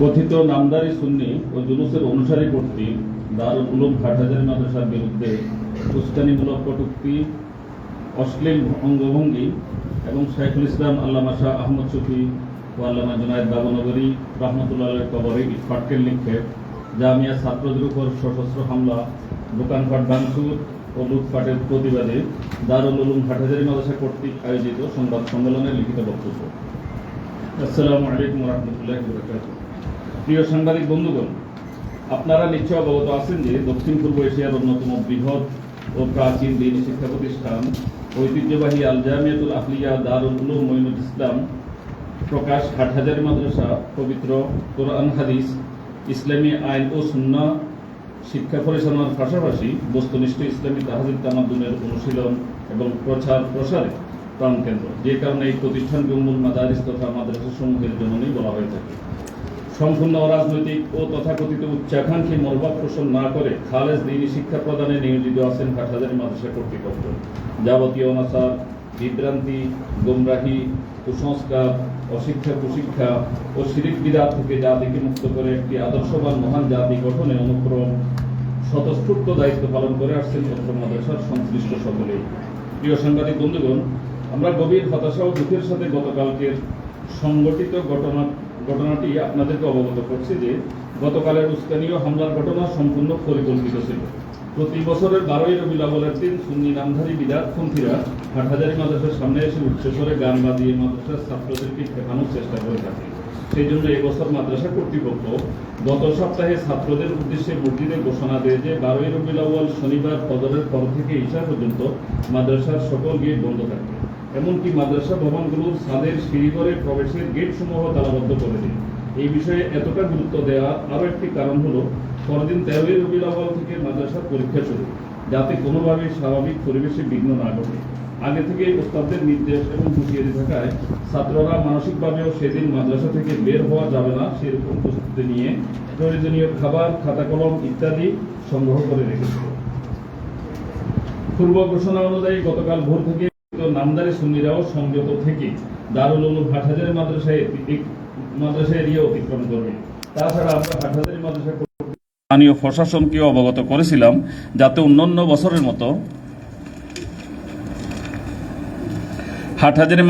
কথিত নামদারি সুন্নি ও জুলুসের অনুসারী কর্তৃক দারুল উলুম হাটহাজারি মাদ্রাসার বিরুদ্ধে উস্কানিমূলক কটূক্তি, অশ্লীল অঙ্গভঙ্গি এবং শাইখুল ইসলাম আল্লামা শাহ আহমদ শফি ও আল্লামা জুনায়দ বাবনগরী রহমতুল্লাহ কবরে ইটফাটকের নিক্ষেপ, জামিয়া ছাত্রদের উপর সশস্ত্র হামলা, দোকানপাট ভাঙচুর ও লুটপাটের প্রতিবাদে দারুল উলুম হাটহাজারি মাদ্রাসা কর্তৃক আয়োজিত সংবাদ সম্মেলনে লিখিত বক্তব্য। আসসালামু আলাইকুম রহমতুল্লাহ প্রিয় সাংবাদিক বন্ধুগণ, আপনারা নিশ্চয় অবগত আছেন যে দক্ষিণ পূর্ব এশিয়ার অন্যতম বৃহৎ ও প্রাচীন দিনী শিক্ষা প্রতিষ্ঠান ঐতিহ্যবাহী আল জামিয়াতুল আফলিয়া দারুল উলুম ইসলাম, প্রকাশ হাটহাজারি মাদ্রাসা, পবিত্র কোরআন হাদিস, ইসলামী আইন ও সুন্না, শিক্ষা পরিচালনার পাশাপাশি বস্তুনিষ্ঠ ইসলামী তাহাজিদ তামাদ্দুনের অনুশীলন এবং প্রচার প্রসারে প্রাণকেন্দ্র। যে কারণে এই প্রতিষ্ঠানকে মূল মাদারিস তথা মাদ্রাসা সমূহের জন্যই বলা হয়ে থাকে। সম্পূর্ণ অরাজনৈতিক ও তথাকথিত উচ্চাকাঙ্ক্ষী মনোভাব পোষণ না করে খালেজ দিনী শিক্ষা প্রদানে নিয়োজিত আছেন হাটহাজারি মাদ্রাসা কর্তৃপক্ষ। যাবতীয় অনাচার, বিভ্রান্তি, গোমরাহি, কুসংস্কার, অশিক্ষা, কুশিক্ষা ও শিরিক বিদাত থেকে জাতিকে মুক্ত করে একটি আদর্শবান মহান জাতি গঠনে অনুক্রম স্বতঃস্ফূর্ত দায়িত্ব পালন করে আসছেন অত্র মাদ্রাসার সংশ্লিষ্ট সকলেই। প্রিয় সাংবাদিক বন্ধুগণ, আমরা গভীর হতাশা ও দুঃখের সাথে গতকালকের সংগঠিত ঘটনা ঘটনাটি আপনাদেরকে অবগত করছি যে গতকালের উস্কানীয় হামলার ঘটনা সম্পূর্ণ পরিকল্পিত ছিল। প্রতি বছরের বারোই রবি আবলের দিন সুন্নি নামধারী বিদাতপন্থীরা হাটহাজারি মাদ্রাসার সামনে এসে উচ্চস্বরে গান বাজিয়ে মাদ্রাসার ছাত্রদেরকে ঠেকানোর চেষ্টা করে থাকে। সেই জন্য এবছর মাদ্রাসা কর্তৃপক্ষ গত সপ্তাহে ছাত্রদের উদ্দেশ্যে মসজিদে ঘোষণা দেয় যে বারোই রবিউল শনিবার ফজরের পর থেকে ঈশা পর্যন্ত মাদ্রাসার সকল গেট বন্ধ থাকবে। এমনকি মাদ্রাসা ভবনগুলোর ছাদের সিঁড়িঘরে প্রবেশের গেট সমূহ তালাবদ্ধ করে দিন এই বিষয়ে এতটা গুরুত্ব দেওয়া আরও একটি কারণ হলো, পরদিন তেরোই রবিউল আউয়াল থেকে মাদ্রাসার পরীক্ষা শুরু, যাতে কোনোভাবেই স্বাভাবিক পরিবেশে বিঘ্ন না ঘটে। আগে থেকে ওস্তাদদের নির্দেশ এবং হুঁশিয়ারি থাকায় ছাত্ররা মানসিকভাবেও সেদিন মাদ্রাসা থেকে বের হওয়া যাবে না সেরকম প্রস্তুতি নিয়ে প্রয়োজনীয় খাবার খাতা কলম ইত্যাদি সংগ্রহ করে রেখেছিল। পূর্ব ঘোষণা অনুযায়ী গতকাল ভোর থেকে নামদারি সুন্নিরাও সংযত থেকে দারুল উলুম হাটহাজারি মাদ্রাসায় এরিয়া অতিক্রম করবে। তাছাড়া আমরা হাটহাজারি স্থানীয় অবগত করেছিলাম যাতে অন্যান্য বছরের মতো হাটহাজারি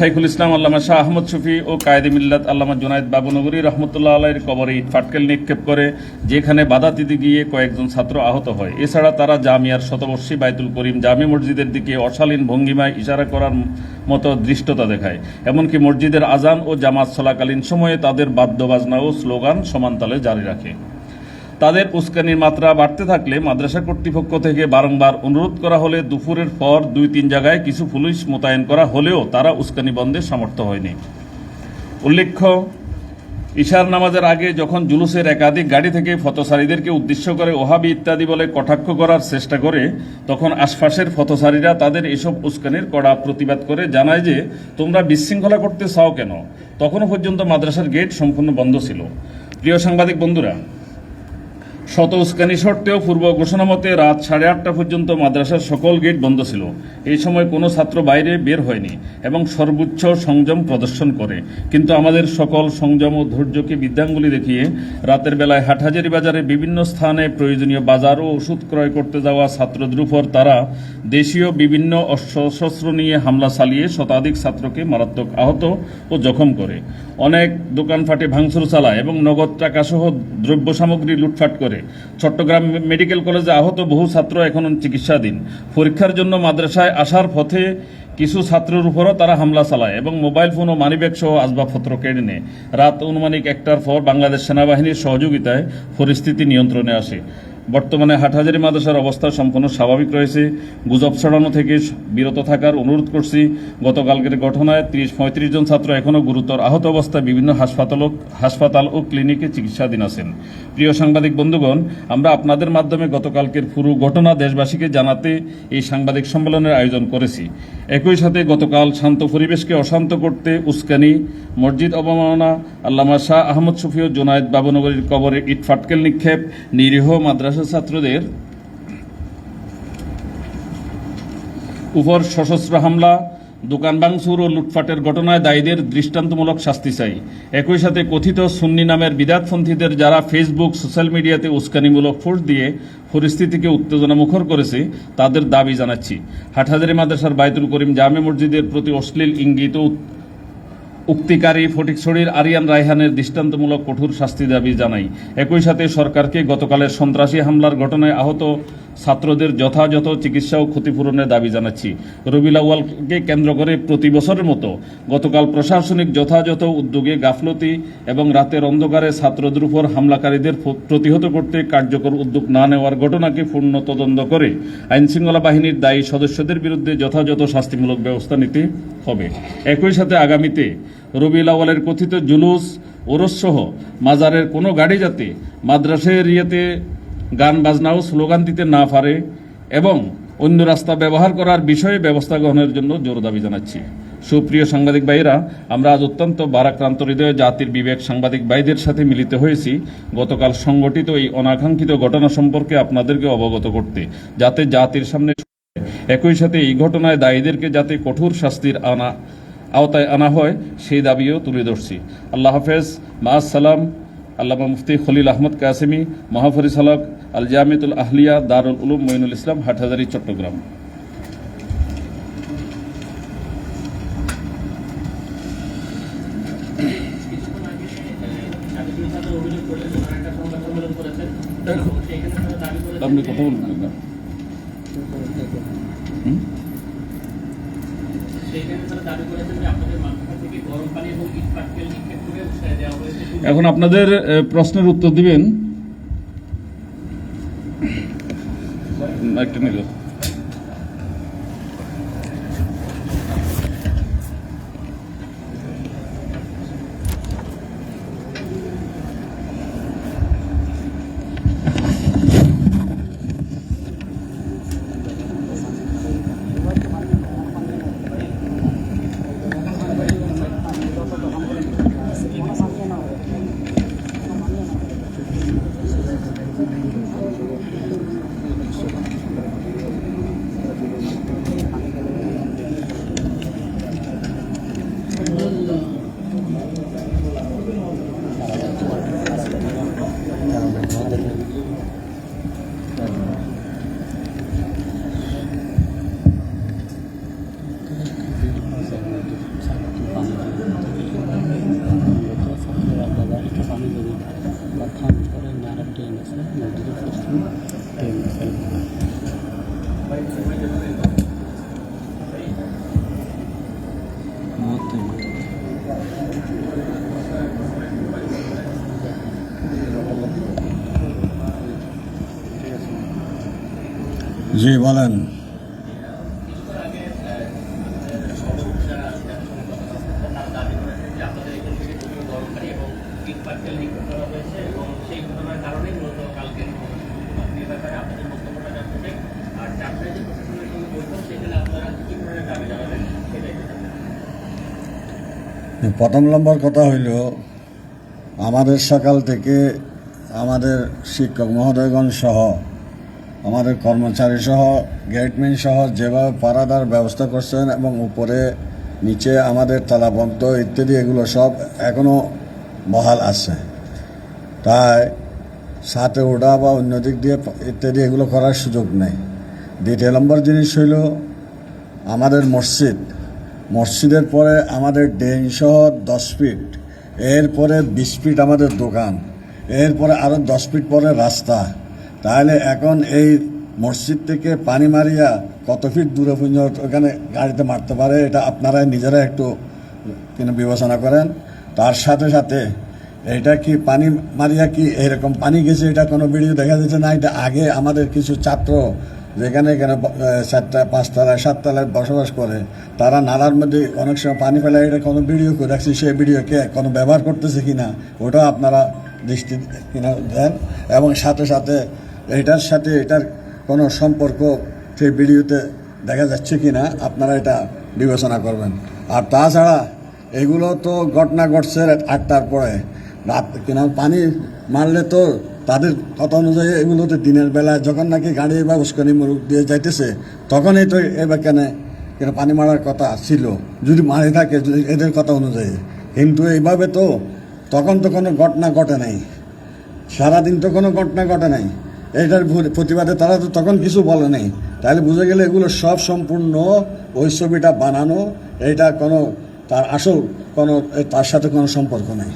শাইখুল ইসলাম, আল্লামা শাহ আহমদ শফি ও কায়েদে মিল্লাত আল্লামা জুনায়দ বাবুনগরী রহমতুল্লাহ আলাইয়ের কবরে ইট ফাটকেল নিক্ষেপ করে, যেখানে বাধা দিতে গিয়ে কয়েকজন ছাত্র আহত হয়। এছাড়া তারা জামিয়ার শতবর্ষী বাইতুল করিম জামি মসজিদের দিকে অশালীন ভঙ্গিমায় ইশারা করার মতো দৃষ্টতা দেখায়। এমনকি মসজিদের আজান ও জামাত চলাকালীন সময়ে তাদের বাদ্যবাজনা ও স্লোগান সমানতালে জারি রাখে। তাদের উস্কানির মাত্রা বাড়তে থাকলে মাদ্রাসা কর্তৃপক্ষ থেকে বারংবার অনুরোধ করা হলে দুপুরের পর দুই তিন জায়গায় কিছু পুলিশ মোতায়েন করা হলেও তারা উস্কানি বন্ধে সমর্থ হয়নি। উল্লেখ্য ইশার নামাজের আগে যখন জুলুসের একাধিক গাড়ি থেকে ফতসারীদেরকে উদ্দেশ্য করে ওহাবি ইত্যাদি বলে কটাক্ষ করার চেষ্টা করে, তখন আশপাশের ফতসারীরা তাদের এসব উস্কানির কড়া প্রতিবাদ করে জানায় যে, তোমরা বিশৃঙ্খলা করতে চাও কেন? তখনও পর্যন্ত মাদ্রাসার গেট সম্পূর্ণ বন্ধ ছিল। প্রিয় সাংবাদিক বন্ধুরা শত উস্কানি সত্ত্বেও পূর্ব ঘোষণা মতে রাত সাড়ে আটটা পর্যন্ত মাদ্রাসার সকল গেট বন্ধ ছিল। এই সময় কোনো ছাত্র বাইরে বের হয়নি এবং সর্বোচ্চ সংযম প্রদর্শন করে। কিন্তু আমাদের সকল সংযম ও ধৈর্যকে বিদ্যাঙ্গুলি দেখিয়ে রাতের বেলায় হাটহাজারি বাজারে বিভিন্ন স্থানে প্রয়োজনীয় বাজার ও ওষুধ ক্রয় করতে যাওয়া ছাত্রদের উপর তারা দেশীয় বিভিন্ন অস্ত্রশস্ত্র নিয়ে হামলা চালিয়ে শতাধিক ছাত্রকে মারাত্মক আহত ও জখম করে। অনেক দোকানপাটে ভাঙচুর চালায় এবং নগদ টাকা সহ দ্রব্য সামগ্রী লুটফাট করে। চট্টগ্রাম মেডিকেল কলেজে আহত বহু ছাত্র এখন চিকিৎসাধীন। পরীক্ষার জন্য মাদ্রাসায় আসার পথে কিছু ছাত্রের উপরও তারা হামলা চালায় এবং মোবাইল ফোন ও মানিব্যাগ সহ আসবাবপত্র কেড়ে নেয়। রাত অনুমানিক একটার পর বাংলাদেশ সেনাবাহিনীর সহযোগিতায় পরিস্থিতি নিয়ন্ত্রণে আসে। বর্তমানে হাটহাজারি মাদ্রাসার অবস্থা সম্পূর্ণ স্বাভাবিক রয়েছে। গুজব ছড়ানো থেকে বিরত থাকার অনুরোধ করছি। গতকালকের ঘটনায় তিরিশ পঁয়ত্রিশ জন ছাত্র এখনও গুরুতর আহত অবস্থায় বিভিন্ন হাসপাতাল হাসপাতাল ও ক্লিনিকে চিকিৎসাধীন আছেন। প্রিয় সাংবাদিক বন্ধুগণ, আমরা আপনাদের মাধ্যমে গতকালকের পুরো ঘটনা দেশবাসীকে জানাতে এই সাংবাদিক সম্মেলনের আয়োজন করেছি। একই সাথে গতকাল শান্ত পরিবেশকে অশান্ত করতে উস্কানি, মসজিদ অবমাননা, আল্লামা শাহ আহমদ শফি ও জোনায়েদ বাবুনগরীর কবরে ইট ফাটকেল নিক্ষেপ, নিরীহ মাদ্রাসা ছাত্রদের উপর সশস্ত্র হামলা, দোকান ভাঙচুর ও লুটপাটের ঘটনায় দায়ীদের দৃষ্টান্তমূলক শাস্তি চাই। একই সাথে কথিত সুন্নি নামের বিদাতপন্থীদের যারা ফেসবুক, সোশ্যাল মিডিয়াতে উস্কানিমূলক পোস্ট দিয়ে পরিস্থিতিকে উত্তেজনা মুখর করেছে, তাদের দাবি জানাচ্ছি। হাটহাজারি মাদ্রাসার বাইতুল করিম জামে মসজিদের প্রতি অশ্লীল ইঙ্গিত উক্তিকারী ফটিকছড়ির আরিয়ান রায়হানের দৃষ্টান্তমূলক কঠোর শাস্তি দাবি জানাই। একই সাথে সরকারকে গতকালের সন্ত্রাসী হামলার ঘটনায় আহত ছাত্রদের যথাযথ চিকিৎসা ও ক্ষতিপূরণের দাবি জানাচ্ছি। রবিউল আউয়ালকে কেন্দ্র করে প্রতি বছরের মতো গতকাল প্রশাসনিক যথাযথ উদ্যোগে গাফলতি এবং রাতের অন্ধকারে ছাত্রদের উপর হামলাকারীদের প্রতিহত করতে কার্যকর উদ্যোগ না নেওয়ার ঘটনাকে পূর্ণ তদন্ত করে আইনশৃঙ্খলা বাহিনীর দায়ী সদস্যদের বিরুদ্ধে যথাযথ শাস্তিমূলক ব্যবস্থা নিতে হবে। একই সাথে আগামীতে রবিউল আউয়ালের কথিত জুলুস ওরসসহ মাজারের কোনো গাড়ি যাতে মাদ্রাসা এরিয়াতে গান বাজনা ও স্লোগান দিতে না পারে এবং অন্য রাস্তা ব্যবহার করার বিষয়ে ব্যবস্থা গ্রহণের জন্য জোর দাবি জানাচ্ছি। সুপ্রিয় সাংবাদিক ভাইরা আমরা আজ অত্যন্ত বারাক্রান্ত হৃদয়ে জাতির বিবেক সাংবাদিক ভাইদের সাথে মিলিত হয়েছি। গতকাল সংগঠিত এই অনাকাঙ্ক্ষিত ঘটনা সম্পর্কে আপনাদেরকে অবগত করতে, যাতে জাতির সামনে একই সাথে এই ঘটনায় দায়ীদেরকে যাতে কঠোর শাস্তির আনা আওতায় আনা হয় সেই দাবিও তুলে ধরছি। আল্লাহ হাফেজ মা সালাম আল্লামা মুফতি খলিল আহমদ কাসেমি মহাফরিসালক আল জামিতুল আহলিয়া দারুল উলুম মঈনুল ইসলাম হাটহাজারি চট্টগ্রাম। কিছুক্ষণ আগে জাতীয় সাথে অভিযোগ করেছেন ওনারা একটা সংবাদ সম্মেলন করেছেন এবং সেখানে তারা দাবি করেছেন আপনি যে- কথা বলবেন না হুম? সেখানে তারা দাবি করেছেন যে আপনাদের মাথা থেকে গরম পানি এবং ইট পাটকেল নিক্ষেপ করে উৎসাহ দেওয়া হয়েছে এখন আপনাদের প্রশ্নের উত্তর দিবেন। একটা নিল জি বলেন তারা দাবি করেছেন যে আপনাদের এখান থেকে খুবই গরম পানি এবং ইট পাটকেল নিক্ষেপ করা হয়েছে এবং সেই ঘটনার কারণে মূলত কালকে এ ব্যাপারে আপনাদের বক্তব্যটা জানতে চাই আর চারটায় যে প্রশাসনের সঙ্গে বৈঠক সেখানে আপনারা কি ধরনের দাবি জানাবেন সেটাই বলেন। প্রথম নম্বর কথা হইল আমাদের সকাল থেকে আমাদের শিক্ষক মহোদয়গণ সহ আমাদের কর্মচারী সহ গেটম্যান সহ যেভাবে পারাদার ব্যবস্থা করছেন এবং উপরে, নিচে আমাদের তালাবন্ত ইত্যাদি এগুলো সব এখনও বহাল আছে। তাই সাথে ওঠা বা অন্য দিক দিয়ে ইত্যাদি এগুলো করার সুযোগ নেই। দ্বিতীয় নম্বর জিনিস হইল আমাদের মসজিদ। মসজিদের পরে আমাদের ড্রেন সহ দশ ফিট, এরপরে বিশ ফিট আমাদের দোকান, এরপরে আরও দশ ফিট পরে রাস্তা। তাহলে এখন এই মসজিদ থেকে পানি মারিয়া কত ফিট দূরে পর্যন্ত ওখানে গাড়িতে মারতে পারে, এটা আপনারা নিজেরা একটু কিনা বিবেচনা করেন। তার সাথে সাথে এটা কি পানি মারিয়া কি এরকম পানি গেছে, এটা কোনো ভিডিও দেখা যাচ্ছে না, এটা আগে আমাদের কিছু ছাত্র যেখানে এখানে চারটা পাঁচতলায় সাততলায় বসবাস করে, তারা নালার মধ্যে অনেক সময় পানি ফেলে এটা কোনো ভিডিও করে রাখছে সেই ভিডিওকে কোনো ব্যবহার করতেছে কি না ওটাও আপনারা দৃষ্টি কিনা দেন। এবং সাথে সাথে এটার সাথে এটার কোনো সম্পর্ক সেই ভিডিওতে দেখা যাচ্ছে কিনা, আপনারা এটা বিবেচনা করবেন। আর তাছাড়া এগুলো তো ঘটনা ঘটছে আটটার পরে। রাত কিনা পানি মারলে তো তাদের কথা অনুযায়ী এগুলো তো দিনের বেলা যখন নাকি গাড়ি বা উস্কানি মুরুখ দিয়ে যাইতেছে, তখনই তো এবার কেন কিন্তু পানি মারার কথা ছিল। যদি মারি থাকে, যদি এদের কথা অনুযায়ী। কিন্তু এইভাবে তো তখন তো কোনো ঘটনা ঘটে নাই। সারাদিন তো কোনো ঘটনা ঘটে নাই। এটার প্রতিবাদে তারা তো তখন কিছু বলে নাই। তাহলে বুঝে গেলে এগুলো সব সম্পূর্ণ ওই ছবিটা বানানো, এটা কোনো তার আসল কোনো তার সাথে কোনো সম্পর্ক নেই।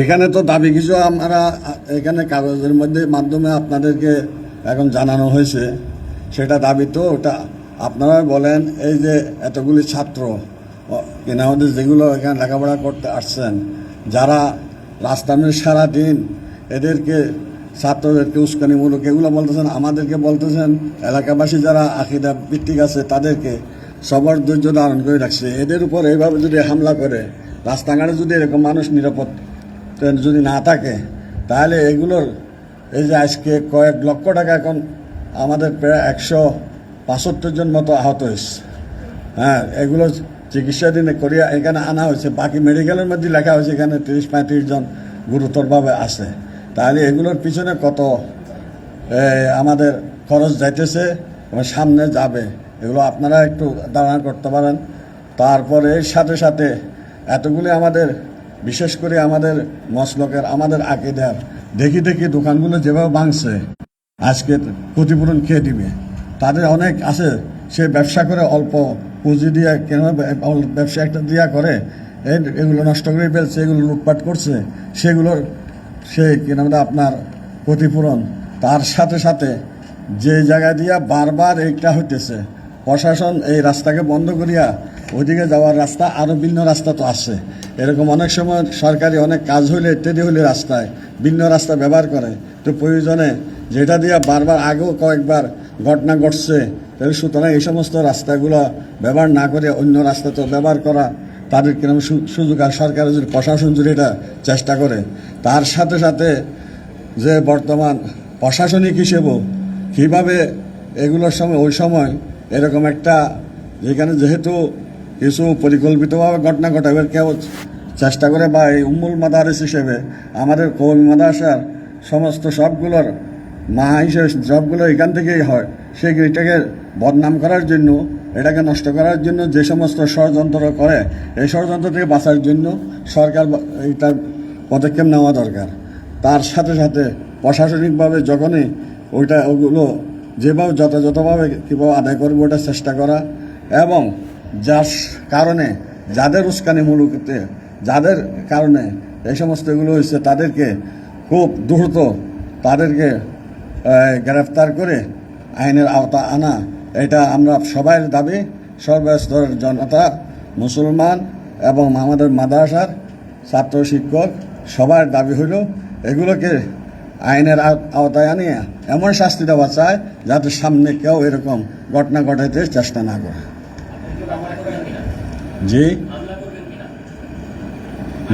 এখানে তো দাবি কিছু আমরা, এখানে কাগজের মধ্যে মাধ্যমে আপনাদেরকে এখন জানানো হয়েছে। সেটা দাবি তো, ওটা আপনারা বলেন, এই যে এতগুলি ছাত্র কিনা আমাদের যেগুলো এখানে লেখাপড়া করতে আসছেন, যারা রাস্তা মেয়ে সারাদিন এদেরকে, ছাত্রদেরকে উস্কানিমূলক এগুলো বলতেছেন, আমাদেরকে বলতেছেন, এলাকাবাসী যারা আকিদা ভিত্তিক আছে, তাদেরকে সবার ধৈর্য ধারণ করে রাখছে। এদের উপর এইভাবে যদি হামলা করে, রাস্তাঘাটে যদি এরকম মানুষ নিরাপদ যদি না থাকে, তাহলে এগুলোর, এই যে আজকে কয়েক লক্ষ টাকা এখন আমাদের প্রায় একশো পঁচাত্তর জন মতো আহত হয়েছে। হ্যাঁ এগুলো চিকিৎসাধীন করিয়া এখানে আনা হয়েছে। বাকি মেডিকেলের মধ্যে লেখা হয়েছে, এখানে তিরিশ পঁয়ত্রিশ জন গুরুতরভাবে আছে। তাহলে এগুলোর পিছনে কত আমাদের খরচ যাইতেছে এবং সামনে যাবে। এগুলো আপনারা একটু ধারণা করতে পারেন। তারপরে এর সাথে সাথে এতগুলি আমাদের, বিশেষ করে আমাদের মসলকের, আমাদের আকিদার দেখি দেখি দোকানগুলো যেভাবে ভাঙছে, আজকে ক্ষতিপূরণ খেয়ে দিবে। তাদের অনেক আছে সে ব্যবসা করে অল্প পুঁজি দিয়ে কেন ব্যবসা একটা দিয়া করে এগুলো নষ্ট করে ফেলছে, এগুলো লুটপাট করছে, সেগুলোর সে কিনা আপনার ক্ষতিপূরণ। তার সাথে সাথে যে জায়গা দিয়া বারবার এইটা হইতেছে, প্রশাসন এই রাস্তাকে বন্ধ করিয়া ওইদিকে যাওয়ার রাস্তা আরও ভিন্ন রাস্তা তো আছে। এরকম অনেক সময় সরকারি অনেক কাজ হইলে ইত্যাদি হইলে রাস্তায়, ভিন্ন রাস্তা ব্যবহার করে। তো প্রয়োজনে যেটা দিয়ে বারবার আগেও কয়েকবার ঘটনা ঘটছে, তাহলে সুতরাং এই সমস্ত রাস্তাগুলো ব্যবহার না করে অন্য রাস্তা তো ব্যবহার করা, তাদের কীরকম সুযোগ আর সরকারের যদি প্রশাসন যদি এটা চেষ্টা করে। তার সাথে সাথে যে বর্তমান প্রশাসনিক হিসেবেও কীভাবে এগুলোর সময়, ওই সময় এরকম একটা, যেখানে যেহেতু কিছু পরিকল্পিতভাবে ঘটনা ঘটাবে, কেউ চেষ্টা করে বা এই উম্মুল মাদারিস হিসেবে, আমাদের কৌমি মাদাসার সমস্ত সবগুলোর মা হিসেবে সবগুলো এখান থেকেই হয়, সেই এটাকে বদনাম করার জন্য, এটাকে নষ্ট করার জন্য যে সমস্ত ষড়যন্ত্র করে, এই ষড়যন্ত্র থেকে বাঁচার জন্য সরকার এইটার পদক্ষেপ নেওয়া দরকার। তার সাথে সাথে প্রশাসনিকভাবে যখনই ওইটা ওগুলো যেভাবে যথাযথভাবে কীভাবে আদায় করব ওটা চেষ্টা করা এবং যার কারণে, যাদের উস্কানি উস্কানিমূলকতে যাদের কারণে এই সমস্ত এগুলো হয়েছে, তাদেরকে খুব দ্রুত তাদেরকে গ্রেফতার করে আইনের আওতা আনা। এটা আমরা সবাইয়ের দাবি, সর্বস্তরের জনতা, মুসলমান এবং আমাদের মাদ্রাসার ছাত্র শিক্ষক, সবার দাবি হইল, এগুলোকে আইনের আওতায় আনিয়ে এমন শাস্তি দেওয়া চায়, যাতে সামনে কেউ এরকম ঘটনা ঘটাইতে চেষ্টা না করে। জি।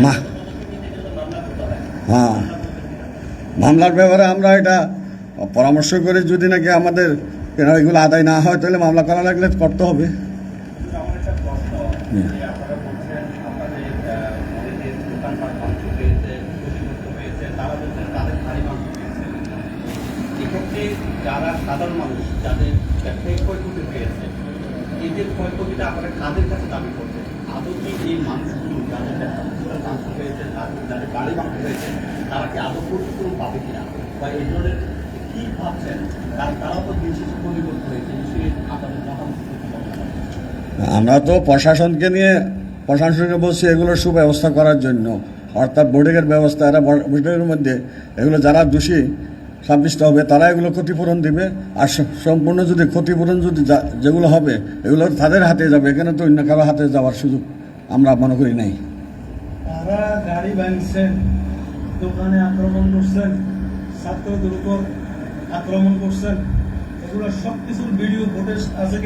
না। হয়। মামলার ব্যাপারে আমরা এটা পরামর্শ করে যদি নাকি আমাদের এগুলো আদায় না হয়, তাহলে মামলা করা লাগলে করতে হবে। সাধারণ মানুষ, যাদের ক্ষয়ক্ষতি এদের ক্ষয়ক্ষতিটা কাদের কাছে দাবি আমরা তো প্রশাসনকে নিয়ে প্রশাসনকে বলছি এগুলোর সুব্যবস্থা করার জন্য। অর্থাৎ বোর্ডিংয়ের ব্যবস্থা এরা বোর্ডিংয়ের মধ্যে এগুলো যারা দোষী সাব্যস্ত হবে, তারা এগুলো ক্ষতিপূরণ দিবে। আর সম্পূর্ণ যদি ক্ষতিপূরণ যদি যেগুলো হবে, এগুলো তাদের হাতে যাবে, এখানে তো অন্য কারও হাতে যাওয়ার সুযোগ আমরা মনে করি নাই। তারা গাড়ি দোকানে আক্রমণ ছাত্রদের উপর আক্রমণ করছেন সব কিছুর আছে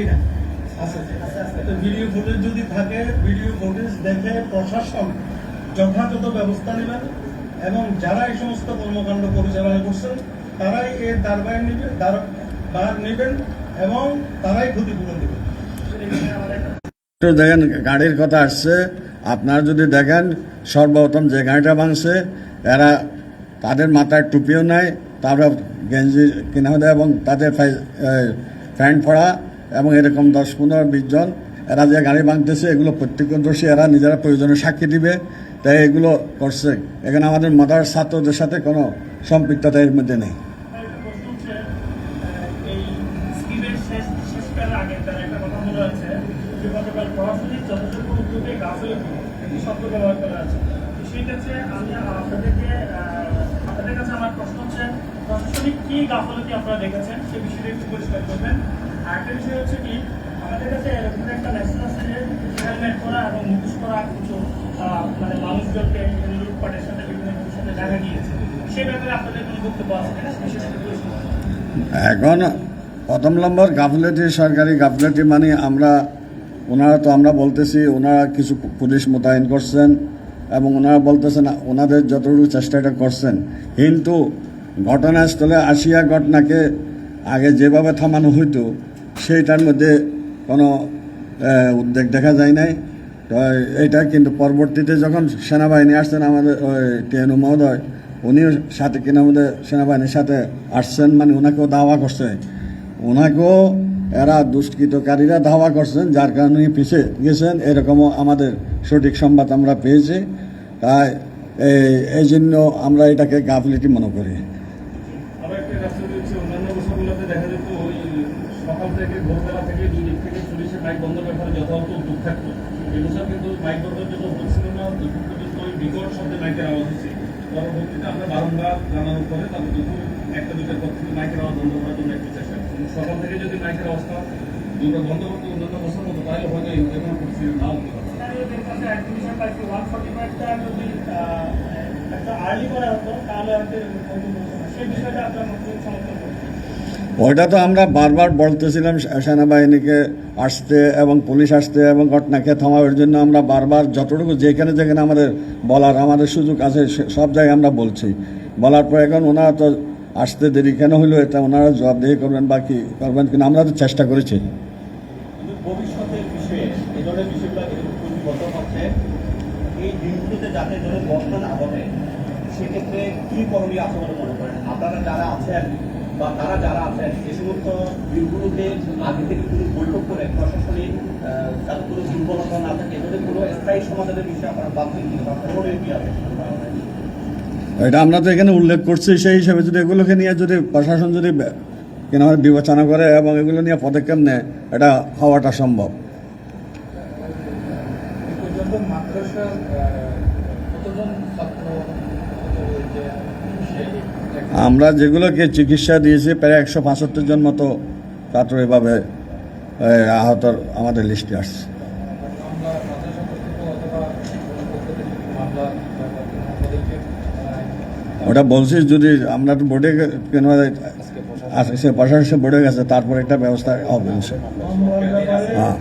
ভিডিও যদি থাকে ভিডিও দেখে প্রশাসন যথাযথ ব্যবস্থা নেবেন এবং যারা এই সমস্ত কর্মকাণ্ড পরিচালনা করছেন তারাই এর দারবায় নেবে দার নেবেন এবং তারাই ক্ষতিপূরণ দেবেন দেখেন, গাড়ির কথা আসছে। আপনারা যদি দেখেন, সর্বপ্রথম যে গাড়িটা ভাঙছে, এরা তাদের মাথায় টুপিও নাই, তারপরে গেঞ্জি কিনা দেয় এবং তাদের প্যান্ট পরা এবং এরকম দশ পনেরো, বিশ জন, এরা যে গাড়ি ভাঙতেছে, এগুলো প্রত্যক্ষদর্শী এরা নিজেরা প্রয়োজনে সাক্ষী দিবে। তাই এগুলো করছে। এখানে আমাদের মাদার ছাত্রদের সাথে কোনো সম্পৃক্ততা এর মধ্যে নেই। আরেকটা বিষয় হচ্ছে কি আমাদের কাছে এরকম একটা আছে হেলমেট এবং করা কিছু মানে মানুষজনকে লুটপাটের সাথে বিভিন্ন সাথে দেখা গিয়েছে। এখন প্রথম নম্বর গাফলেটি সরকারি গাফলেটি মানে আমরা, ওনারা তো আমরা বলতেছি, ওনারা কিছু পুলিশ মোতায়েন করছেন এবং ওনারা বলতেছেন ওনাদের যতটুকু চেষ্টাটা করছেন। কিন্তু ঘটনাস্থলে আসিয়া ঘটনাকে আগে যেভাবে থামানো হইতো, সেইটার মধ্যে কোনো উদ্বেগ দেখা যায় নাই। তো এটা কিন্তু পরবর্তীতে যখন সেনাবাহিনী আসছেন আমাদের ওই টিএনউ মহোদয় উনিও সাথে কিনা আমাদের সেনাবাহিনীর সাথে আসছেন মানে ওনাকেও দাওয়া করছে। ওনাকেও এরা দুষ্কৃতকারীরা ধাওয়া করছেন, যার কারণে পিছিয়ে গেছেন। এরকমও আমাদের সঠিক সংবাদ আমরা পেয়েছি। তাই এই- এই জন্য আমরা এটাকে গাফলিটি মনে করি। বন্ধ কিন্তু পর্যন্ত ওই বিকট শব্দে আওয়াজ হচ্ছে। পরবর্তীতে আমরা বারংবার জানানোর পরে তাদের দুপুর একটা দুটা থেকে মাইকের আওয়াজ বন্ধ করার জন্য একটু চেষ্টা করছি কিন্তু সকাল থেকে যদি মাইকের অবস্থা দুটো বন্ধ করতে অন্যান্য বছর মতো তাহলে হয়তো এই কোনো পরিস্থিতি নাও হতে পারে আর্লি করা হতো তাহলে না। সেই বিষয়টা আপনার মধ্যে সমর্থন ওইটা তো আমরা বারবার বলতেছিলাম সেনাবাহিনীকে আসতে এবং পুলিশ আসতে এবং ঘটনাকে থামাবার জন্য আমরা বারবার যতটুকু যেখানে যেখানে আমাদের বলার আমাদের সুযোগ আছে সব জায়গায় আমরা বলছি। বলার পর এখন ওনারা তো আসতে দেরি কেন হইল এটা ওনারা জবাবদেহি করবেন বা কি করবেন কিনা আমরা তো চেষ্টা করেছি। সেক্ষেত্রে কি করণীয় আছে বলে মনে করেন? আপনারা যারা আছেন বা তারা যারা আছেন এই সমস্ত দিনগুলোতে আগে থেকে কোনো বৈঠক করে প্রশাসনিক যাতে কোনো দুর্বলতা না থাকে এদের কোনো স্থায়ী সমাধানের বিষয়ে আপনারা ভাবছেন কি বা করণীয় কি আছে? এটা আমরা তো এখানে উল্লেখ করছি সেই হিসাবে যদি এগুলোকে নিয়ে যদি প্রশাসন যদি কিনা বিবেচনা করে এবং এগুলো নিয়ে পদক্ষেপ নেয় এটা হওয়াটা সম্ভব। এই পর্যন্ত মাদ্রাসার আহ, কতজন ছাত্র এই যে সে- আমরা যেগুলোকে চিকিৎসা দিয়েছি প্রায় একশো পঁচাত্তর জন মতো ছাত্র এভাবে এ, আহত আমাদের লিস্টে আসছে। ওটা বলছি যদি আমরা তো বোর্ডে কেন সে প্রশাসন বোর্ডে গেছে তারপর একটা ব্যবস্থা হবে হ্যাঁ।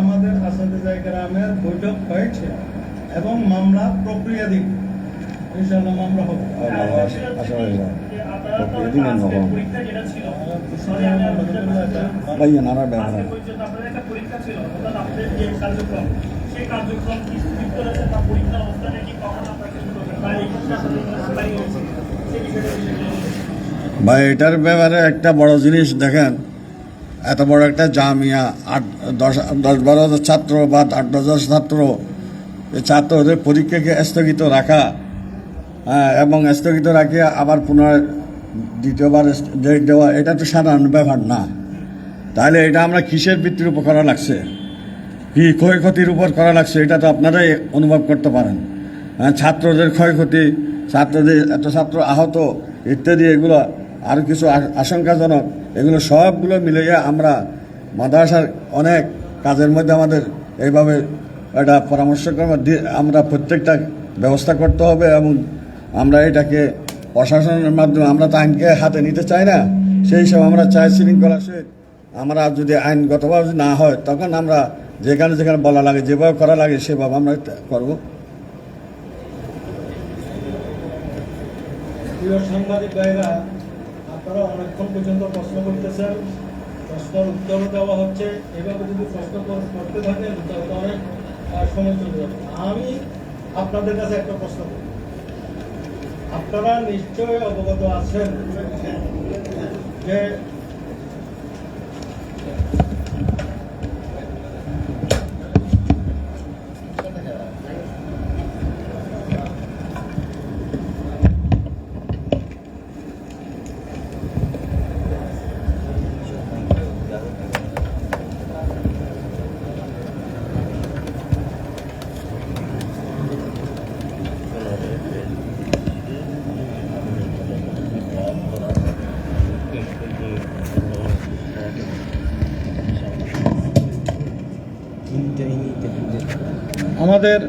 আমাদের আসাদে গ্রামের বৈঠক হয়েছে। এবং মামলা প্রক্রিয়াধীন ইনশাআল্লাহ মামলা হবে। ভাই এটার ব্যাপারে একটা বড় জিনিস দেখেন এত বড় একটা জামিয়া আট দশ দশ বারো হাজার ছাত্র বা আট দশ হাজার ছাত্র ছাত্রদের পরীক্ষাকে স্থগিত রাখা হ্যাঁ এবং স্থগিত রাখিয়া আবার পুনরায় দ্বিতীয়বার ডেট দেওয়া, এটা তো সাধারণ ব্যাপার না। তাহলে এটা আমরা কিসের ভিত্তির উপর করা লাগছে? কী ক্ষয়ক্ষতির উপর করা লাগছে? এটা তো আপনারাই অনুভব করতে পারেন। হ্যাঁ ছাত্রদের ক্ষয়ক্ষতি, ছাত্রদের, এত ছাত্র আহত ইত্যাদি, এগুলো আরও কিছু আশঙ্কাজনক, এগুলো সবগুলো মিলিয়ে আমরা মাদ্রাসার অনেক কাজের মধ্যে আমাদের এইভাবে একটা পরামর্শ করে আমরা প্রত্যেকটা ব্যবস্থা করতে হবে এবং আমরা এটাকে প্রশাসনের মাধ্যমে আমরা তো আইনকে হাতে নিতে চাই না, সেই হিসাবে আমরা চাই শৃঙ্খলা সহিত আমরা যদি আইনগতভাবে যদি না হয়, তখন আমরা যেখানে যেখানে বলা লাগে, যেভাবে করা লাগে, সেভাবে আমরা করব। সাংবাদিক ভাইরা আপনারা অনেকক্ষণ পর্যন্ত প্রশ্ন করতেছেন। প্রশ্নের উত্তর দেওয়া হচ্ছে। এভাবে যদি প্রশ্ন করতে থাকেন, তাহলে অনেক চলে যাবে। আমি আপনাদের কাছে একটা প্রশ্ন করি। আপনারা নিশ্চয় অবগত আছেন যে আমাদের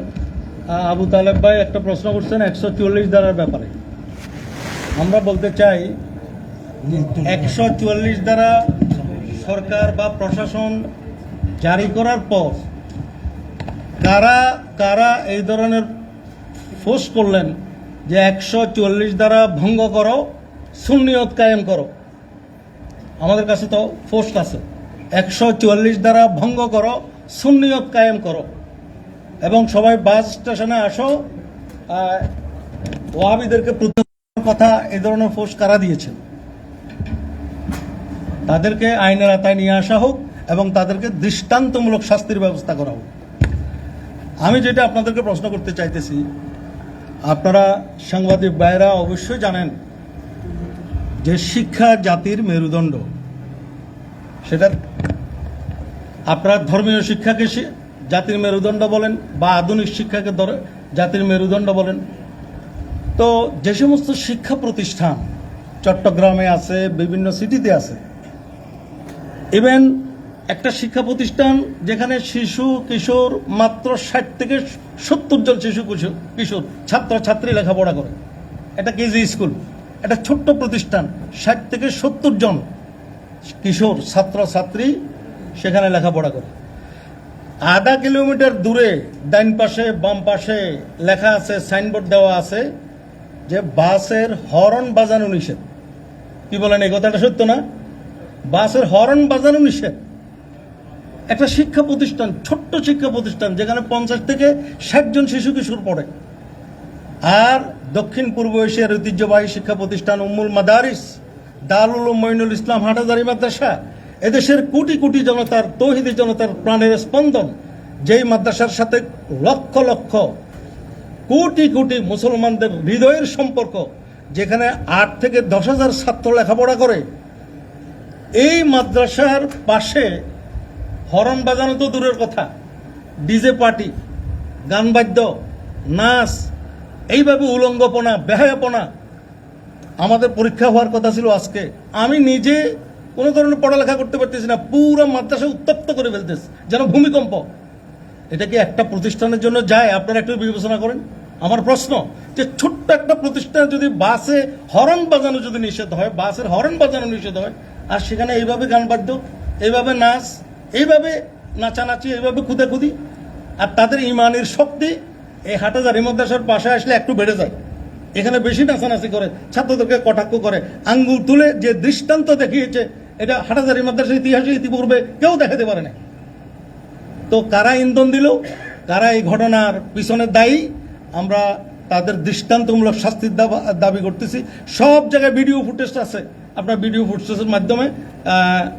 আবু তালেব ভাই একটা প্রশ্ন করছেন, একশো চুয়াল্লিশ দ্বারার ব্যাপারে। আমরা বলতে চাই, একশো চুয়াল্লিশ দ্বারা সরকার বা প্রশাসন জারি করার পর কারা কারা এই ধরনের ফোর্স করলেন যে একশো চুয়াল্লিশ দ্বারা ভঙ্গ করো, সুন্নিয়ত কায়েম করো? আমাদের কাছে তো ফোর্স আছে। একশো চুয়াল্লিশ দ্বারা ভঙ্গ করো, সুন্নিয়ত কায়েম করো। এবং সবাই বাস স্টেশনে আসো। আহ, ওয়াহাবিদেরকে প্রতিহত কথা এই ধরনের ফোর্স কারা দিয়েছেন তাদেরকে আইনের আতায় নিয়ে আসা হোক এবং তাদেরকে দৃষ্টান্তমূলক শাস্তির ব্যবস্থা করা হোক। আমি যেটা আপনাদেরকে প্রশ্ন করতে চাইতেছি আপনারা সাংবাদিক ভাইরা অবশ্যই জানেন যে শিক্ষা জাতির মেরুদণ্ড। সেটা আপনারা ধর্মীয় শিক্ষাকে জাতির মেরুদণ্ড বলেন বা আধুনিক শিক্ষাকে ধরে জাতির মেরুদণ্ড বলেন। তো যে সমস্ত শিক্ষা প্রতিষ্ঠান চট্টগ্রামে আছে, বিভিন্ন সিটিতে আছে। ইভেন একটা শিক্ষা প্রতিষ্ঠান যেখানে শিশু, কিশোর মাত্র ষাট থেকে সত্তর জন শিশু, কিশোর ছাত্র ছাত্রী লেখাপড়া করে। এটা কেজি স্কুল। এটা ছোট্ট প্রতিষ্ঠান, ষাট থেকে সত্তর জন কিশোর ছাত্র ছাত্রী সেখানে লেখাপড়া করে। আধা কিলোমিটার দূরে ডাইন পাশে, বাম পাশে লেখা আছে, সাইনবোর্ড দেওয়া আছে যে বাসের হর্ন বাজানো নিষেধ। কি বলেন, এই কথাটা সত্য না? বাসের হর্ন বাজানো নিষেধ। একটা শিক্ষা প্রতিষ্ঠান, ছোট্ট শিক্ষা প্রতিষ্ঠান, যেখানে পঞ্চাশ থেকে ষাট জন শিশু কিশোর পড়ে। আর দক্ষিণ পূর্ব এশিয়ার ঐতিহ্যবাহী শিক্ষা প্রতিষ্ঠান উম্মুল মাদারিস, দারুল মইনুল ইসলাম হাটাদারি মাদ্রাসা এদেশের কোটি কোটি জনতার, তৌহিদি জনতার প্রাণের স্পন্দন, যেই মাদ্রাসার সাথে লক্ষ লক্ষ কোটি কোটি মুসলমানদের হৃদয়ের সম্পর্ক, যেখানে আট থেকে দশ হাজার ছাত্র লেখাপড়া করে, এই মাদ্রাসার পাশে হরণ বাজানো তো দূরের কথা। ডিজে পার্টি, গান বাদ্য, নাচ, এইভাবে উলঙ্গপনা বেহায়াপনা আমাদের পরীক্ষা হওয়ার কথা ছিল আজকে। আমি নিজে কোনো ধরনের পড়ালেখা করতে পারতেছি না, পুরো মাদ্রাসা উত্তপ্ত করে ফেলতেছে, যেন ভূমিকম্প। এটা কি একটা প্রতিষ্ঠানের জন্য যায়? আপনারা একটু বিবেচনা করেন। আমার প্রশ্ন, যে ছোট্ট একটা প্রতিষ্ঠান যদি বাসে হরন বাজানো যদি নিষেধ হয়, বাসের হরন বাজানো নিষেধ হয়, আর সেখানে এইভাবে গান বাদ্য, এইভাবে নাচ, এইভাবে নাচানাচি, এইভাবে খুদাখুদি, আর তাদের ইমানের শক্তি এই হাটাজারি মাদ্রাসার পাশে আসলে একটু বেড়ে যায়। এখানে বেশি নাচানাচি করে, ছাত্রদেরকে কটাক্ষ করে, আঙ্গুল তুলে যে দৃষ্টান্ত দেখিয়েছে এটা হাটাজারি মাদ্রাসার ইতিহাসে ইতিপূর্বে কেউ দেখাতে পারে না তো কারা ইন্ধন দিল? কারা এই ঘটনার পিছনে দায়ী? আমরা তাদের দৃষ্টান্তমূলক শাস্তির দাবা- করতেছি। সব জায়গায় ভিডিও ফুটেজ আছে। আপনার ভিডিও ফুটেজের মাধ্যমে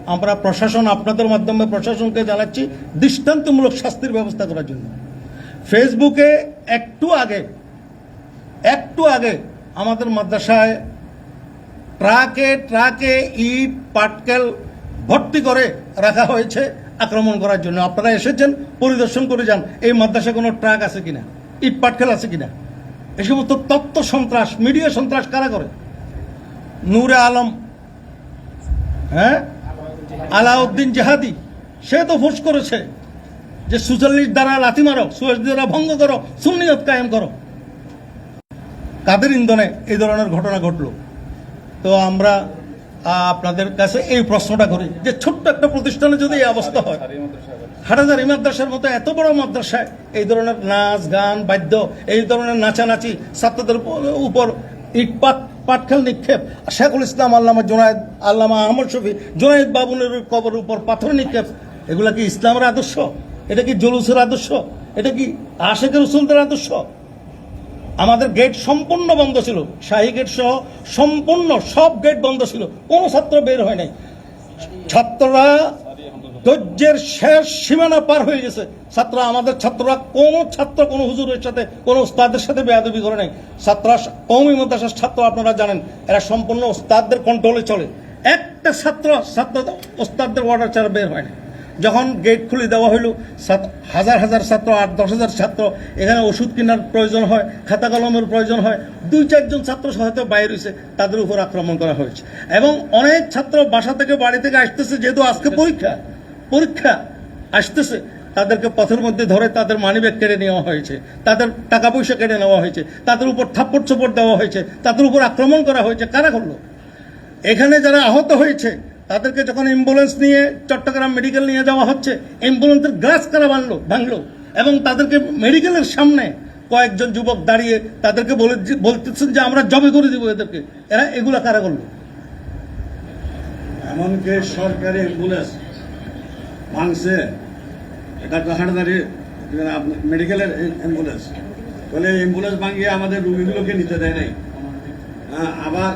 আমরা প্রশাসন, আপনাদের মাধ্যমে প্রশাসনকে জানাচ্ছি দৃষ্টান্তমূলক শাস্তির ব্যবস্থা করার জন্য। ফেসবুকে একটু আগে একটু আগে আমাদের মাদ্রাসায় ট্রাকে ট্রাকে ইট, পাটকেল ভর্তি করে রাখা হয়েছে আক্রমণ করার জন্য। আপনারা এসেছেন, পরিদর্শন করে যান, এই মাদ্রাসায় কোনো ট্রাক আছে কিনা, ইট, পাটকেল আছে কিনা? এই সমস্ত তত্ত্ব সন্ত্রাস, মিডিয়া সন্ত্রাস কারা করে? নূরে আলম হ্যাঁ? আলাউদ্দিন জাহাদি, সে তো ফোর্স করেছে যে সুচল্লিশ দ্বারা লাথি মারো সুয়েশ দ্বারা ভঙ্গ করো, সুন্নিয়ত কায়েম করো। কাদের ইন্ধনে এই ধরনের ঘটনা ঘটলো? তো আমরা আপনাদের কাছে এই প্রশ্নটা করি, যে ছোট্ট একটা প্রতিষ্ঠানে যদি এই অবস্থা হয়, হাটাজারি মাদ্রাসার মতো এত বড় মাদ্রাসায় এই ধরনের নাচ, গান, বাদ্য, এই ধরনের নাচানাচি ছাত্রদের উপ- উপর ইট পাট, পাটখেল নিক্ষেপ শেখুল ইসলাম, আল্লামা জোনায়েদ, আল্লামা আহমদ শফি, জোনায়েদ বাবুনের কবরের উপর পাথর নিক্ষেপ, এগুলা কি ইসলামের আদর্শ? এটা কি জলুসের আদর্শ? এটা কি আশেকের রসুলদের আদর্শ? আমাদের গেট সম্পূর্ণ বন্ধ ছিল। শাহী গেট সহ সম্পূর্ণ সব গেট বন্ধ ছিল। কোনো ছাত্র বের হয় নাই। ছাত্ররা ধৈর্যের শেষ সীমানা পার হয়ে গেছে। ছাত্র আমাদের ছাত্ররা, কোনো ছাত্র, কোনো হুজুরের সাথে, কোনো ওস্তাদের সাথে বেয়াদবি করে নাই। ছাত্ররা কৌমি মাদ্রাসার ছাত্র আপনারা জানেন, এরা সম্পূর্ণ ওস্তাদদের কন্ট্রোলে চলে। একটা ছাত্র ছাত্র ওস্তাদদের অর্ডার ছাড়া বের হয় না যখন গেট খুলে দেওয়া হলো হাজার হাজার ছাত্র, আট, দশ হাজার ছাত্র, এখানে ওষুধ কেনার প্রয়োজন হয়, খাতা কলমের প্রয়োজন হয়, দুই, চারজন ছাত্র হয়তো বাইরে হয়েছে তাদের উপর আক্রমণ করা হয়েছে। এবং অনেক ছাত্র বাসা থেকে বাড়ি থেকে আসতেছে, যেহেতু আজকে পরীক্ষা পরীক্ষা আসতেছে, তাদেরকে পথের মধ্যে ধরে তাদের মানিব্যাগ কেড়ে নেওয়া হয়েছে, তাদের টাকা পয়সা কেড়ে নেওয়া হয়েছে, তাদের উপর থাপ্পড় চোপড় দেওয়া হয়েছে, তাদের উপর আক্রমণ করা হয়েছে, কারা করল? এখানে যারা আহত হয়েছে তাদেরকে যখন অ্যাম্বুলেন্স নিয়ে চট্টগ্রাম মেডিকেল নিয়ে যাওয়া হচ্ছে অ্যাম্বুলেন্সের গ্লাস কারা বানলো ভাঙলো। এবং তাদেরকে মেডিকেলের সামনে কয়েকজন যুবক দাঁড়িয়ে তাদেরকে বলে বলতেছেন যে আমরা জবে করে দিব এদেরকে। এরা এগুলা কারা করল? এমনকি সরকারি অ্যাম্বুলেন্স ভাঙছে। এটা কাহারদারি মেডিকেলের অ্যাম্বুলেন্স বলে অ্যাম্বুলেন্স ভাঙিয়ে আমাদের রুগীগুলোকে নিতে দেয় নাই। হ্যাঁ, আবার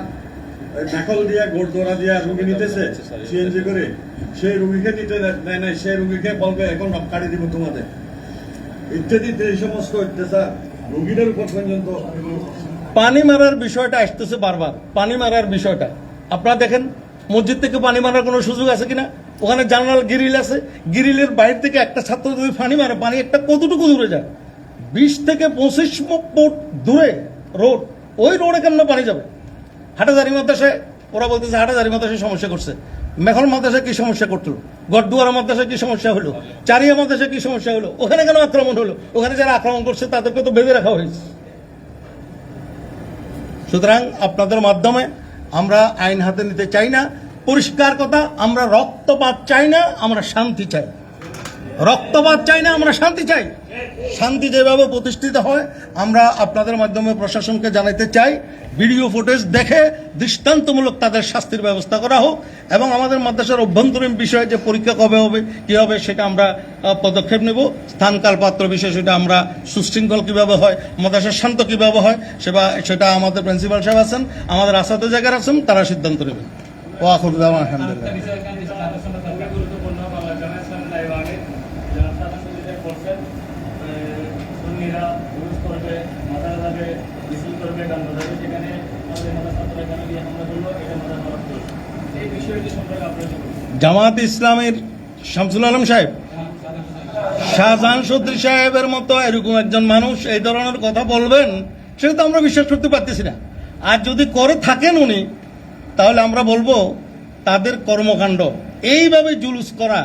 ঢাকল দিয়া গোড়দোড়া দিয়া রুগী নিতেছে সিএনজি করে। সেই রুগীকে নিতে দে- দেয় নাই, সেই রুগীকে বলবে, এখন কাটি দিব তোমাদের। ইত্যাদি, এই সমস্ত অত্যাচার রুগীদের উপর পর্যন্ত পানি মারার বিষয়টা আসতেছে বারবার। পানি মারার বিষয়টা। আপনারা দেখেন, মসজিদ থেকে পানি মারার কোনো সুযোগ আছে কিনা? ওখানে জানাল গিরিল আছে। গিরিলের বাইরে থেকে একটা ছাত্র যদি পানি মারে, পানি একটা কতটুকু দূরে যায়? বিশ থেকে পঁচিশ ফুট দূরে রোড। ওই রোডে কেমন পানি যাবে? হাটাজারি মাদ্রাসায় ওরা বলতেছে হাটাজারি মাদ্রাসায় সমস্যা করছে। মেঘল মাদ্রাসায় কি সমস্যা করতো? গড়দুয়ারা মাদ্রাসায় কি সমস্যা হলো? চারিয়া মাদ্রাসায় কি সমস্যা হলো? ওখানে কেন আক্রমণ হলো? ওখানে যারা আক্রমণ করছে, তাদেরকে তো বেঁধে রাখা হয়েছে। সুতরাং আপনাদের মাধ্যমে আমরা আইন হাতে নিতে চাই না। পরিষ্কার কথা, আমরা রক্তপাত চাই না, আমরা শান্তি চাই। রক্তপাত চাই না, আমরা শান্তি চাই। শান্তি যেভাবে প্রতিষ্ঠিত হয়, আমরা আপনাদের মাধ্যমে প্রশাসনকে জানাতে চাই, ভিডিও ফুটেজ দেখে দৃষ্টান্তমূলক তাদের শাস্তির ব্যবস্থা করা হোক এবং আমাদের মাদ্রাসার অভ্যন্তরীণ বিষয়ে যে পরীক্ষা কবে হবে, কী হবে সেটা আমরা পদক্ষেপ নেব। স্থানকাল পাত্র বিষয় সেটা আমরা সুশৃঙ্খল কীভাবে হয় মাদ্রাসার শান্ত কীভাবে হয়, সেবা, সেটা আমাদের প্রিন্সিপাল সাহেব আছেন, আমাদের আসাতে জায়গায় আছেন, তারা সিদ্ধান্ত নেবেন। ও আখুর আলহামদুলিল্লাহ। জামাত ইসলামের শামসুল আলম সাহেব। শাহজাহান চৌধুরী সাহেবের মতো এরকম একজন মানুষ এই ধরনের কথা বলবেন, সেটা তো আমরা বিশ্বাস করতে পারতেছি না। আর যদি করে থাকেন উনি, তাহলে আমরা বলব তাদের কর্মকাণ্ড, এইভাবে জুলুস করা,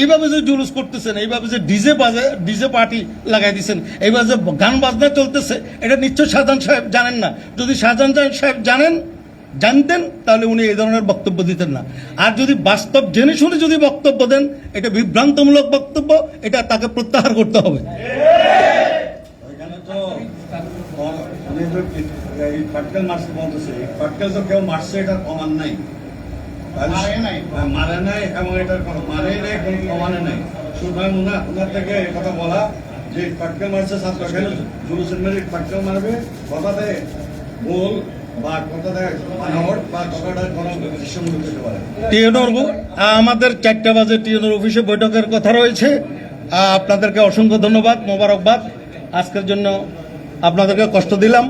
এইভাবে যে জুলুস করতেছেন, এইভাবে যে ডিজে বাজে, ডিজে পার্টি লাগাই দিচ্ছেন এইভাবে যে গান বাজনা চলতেছে, এটা নিশ্চয় শাহজাহান সাহেব জানেন না। যদি শাহজাহান সাহেব জানেন জানতেন, তাহলে উনি এই ধরনের বক্তব্য দিতেন না। আর যদি বাস্তব জেনে শুনে যদি বক্তব্য দেন, এটা বিভ্রান্তমূলক বক্তব্য, এটা তাকে প্রত্যাহার করতে হবে। পাটকেল নাই এটার নাই নাই থেকে কথা বলা যে পাটকেল মারছে ছাত্র কেন জুলুসের মেরে পাটকেল মারবে কথাতে ভুল টিএনওর আমাদের চারটা বাজে টিএনওর অফিসে বৈঠকের কথা রয়েছে। আপনাদেরকে অসংখ্য ধন্যবাদ মোবারকবাদ। আজকের জন্য আপনাদেরকে কষ্ট দিলাম।